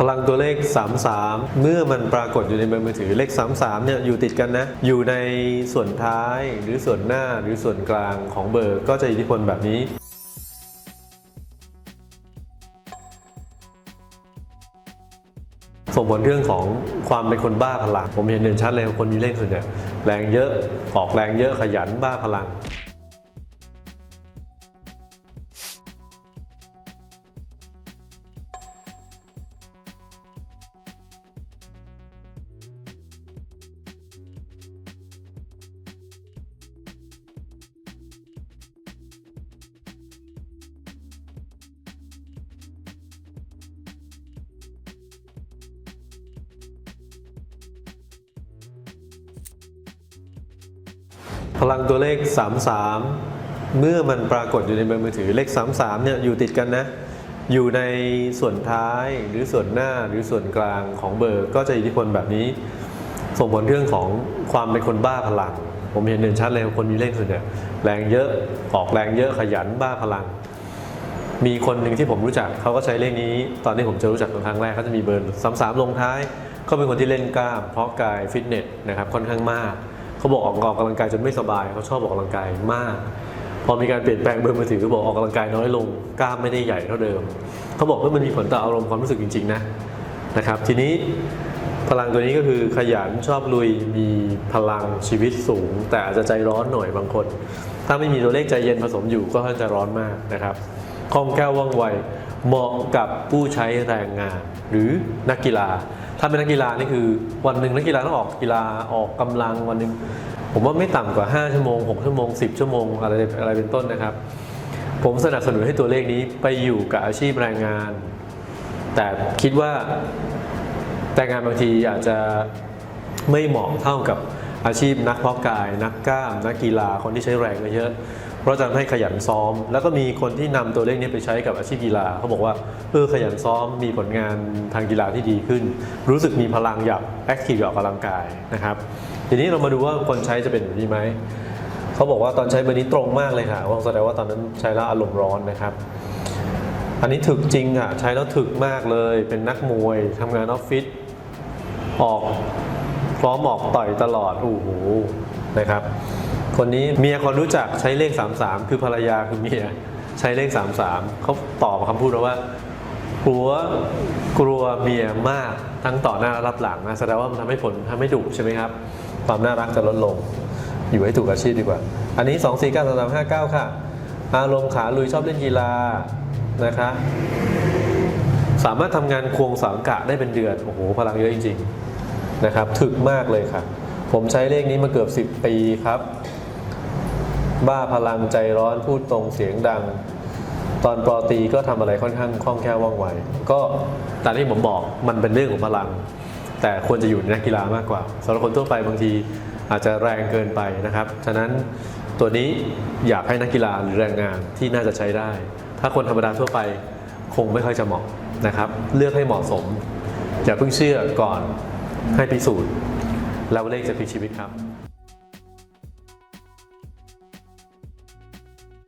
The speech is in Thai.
พลังตัวเลข 33 เมื่อมันปรากฏอยู่ในเบอร์มือถือเลข 33 เนี่ยอยู่ติดกันนะ อยู่ในส่วนท้ายหรือส่วนหน้าหรือส่วนกลางของเบอร์ก็จะอิทธิพลแบบนี้ส่งผลเรื่องของความเป็นคนบ้าพลัง ผมเห็นเด่นชัดเลยคนมีเลขส่วนใหญ่แรงเยอะออกแรงเยอะขยันบ้าพลัง พลังตัวเลข 33 เมื่อมันปรากฏอยู่ในเบอร์มือถือเลข 33เนี่ยอยู่ติดกันนะ อยู่ในส่วนท้ายหรือส่วนหน้าหรือส่วนกลางของเบอร์ก็จะอิทธิพลแบบนี้ ส่งผลเรื่องของความเป็นคนบ้าพลัง ผมเห็นเด่นชัดเลยคนมีเลขส่วนใหญ่ยแรงเยอะออกแรงเยอะขยันบ้าพลัง มีคนหนึ่งที่ผมรู้จักเขาก็ใช้เลขนี้ ตอนที่ผมจะรู้จักครั้งแรกเขาจะมีเบอร์33ลงท้ายเขาเป็นคนที่เล่นกล้ามเพราะกายฟิตเนสนะครับค่อนข้างมาก เขาบอกออกออกกำลังกายจนไม่สบายเขาชอบออกกำลังกายมาก พอมีการเปลี่ยนแปลงเบอร์มือถือเขาบอกออกกำลังกายน้อยลงกล้ามไม่ได้ใหญ่เท่าเดิมเขาบอกว่ามันมีผลต่ออารมณ์ความรู้สึกจริง ๆ นะนะครับ ทีนี้พลังตัวนี้ก็คือขยันชอบลุยมีพลังชีวิตสูง แต่อาจจะใจร้อนหน่อยบางคน ถ้าไม่มีตัวเลขใจเย็นผสมอยู่ก็จะร้อนมากนะครับคล่องแคล่วว่องไว เหมาะกับผู้ใช้แรงงาน หรือนักกีฬา ถ้าเป็นนักกีฬานี่คือวันหนึ่งนักกีฬาต้องออกกีฬาออกกำลังวันหนึ่งผมว่าไม่ต่ำกว่า 5 ชั่วโมง 6 ชั่วโมง 10 ชั่วโมงอะไรอะไรเป็นต้นนะครับ ผมสนับสนุนให้ตัวเลขนี้ไปอยู่กับอาชีพแรงงาน แต่คิดว่าแรงงานบางทีอาจจะไม่เหมาะเท่ากับอาชีพนักเพาะกาย นักกล้าม นักกีฬาคนที่ใช้แรงเยอะ พราะจะทำให้ขยันซ้อม แล้วก็มีคนที่นำตัวเลขนี้ไปใช้กับอาชีพกีฬาเขาบอกว่าเออขยันซ้อมมีผลงานทางกีฬาที่ดีขึ้น รู้สึกมีพลังอยากแอคทีฟอยากออกกำลังกายนะครับทีนี้เรามาดูว่าคนใช้จะเป็นแบบนี้ไหมเขาบอกว่าตอนใช้เบอร์นี้ตรงมากเลยค่ะว่าแสดงว่าตอนนั้นใช้แล้วอารมณ์ร้อนนะครับ อันนี้ถึกจริงอะใช้แล้วถึกมากเลย เป็นนักมวยทำงานออฟฟิศออกพร้อมออกต่อยตลอดโอ้โหนะครับ คนนี้เมียคนรู้จักใช้เลข 33 คือภรรยาคือเมียใช้เลข 33เขาตอบคำพูดมาว่าหัวกลัวเมียมากทั้งต่อหน้าและรับหลังนะแสดงว่ามันทำให้ผลทำให้ดุใช่ไหมครับ ความน่ารักจะลดลง อยู่ให้ถูกอาชีพดีกว่า อันนี้ 2 4 9 3 3 5 9 ค่ะ อารมณ์ขาลุยชอบเล่นกีฬานะคะสามารถทำงานควงสังกะได้เป็นเดือน โอ้โห พลังเยอะจริง ๆ นะครับ ถึกมากเลยค่ะ ผมใช้เลขนี้มาเกือบ 10 ปีครับ บ้าพลังใจร้อนพูดตรงเสียงดัง ตอนปอตีก็ทำอะไรค่อนข้างคล่องแคล่วว่องไว ก็ตามที่ผมบอกมันเป็นเรื่องของพลัง แต่ควรจะอยู่ในนักกีฬามากกว่าสำหรับคนทั่วไปบางทีอาจจะแรงเกินไปนะครับ ฉะนั้นตัวนี้อยากให้นักกีฬาหรือแรงงานที่น่าจะใช้ได้ ถ้าคนธรรมดาทั่วไปคงไม่ค่อยจะเหมาะนะครับ เลือกให้เหมาะสมอย่าเพิ่งเชื่อก่อนให้พิสูจน์แล้วเลขจะพลิกชีวิตครับ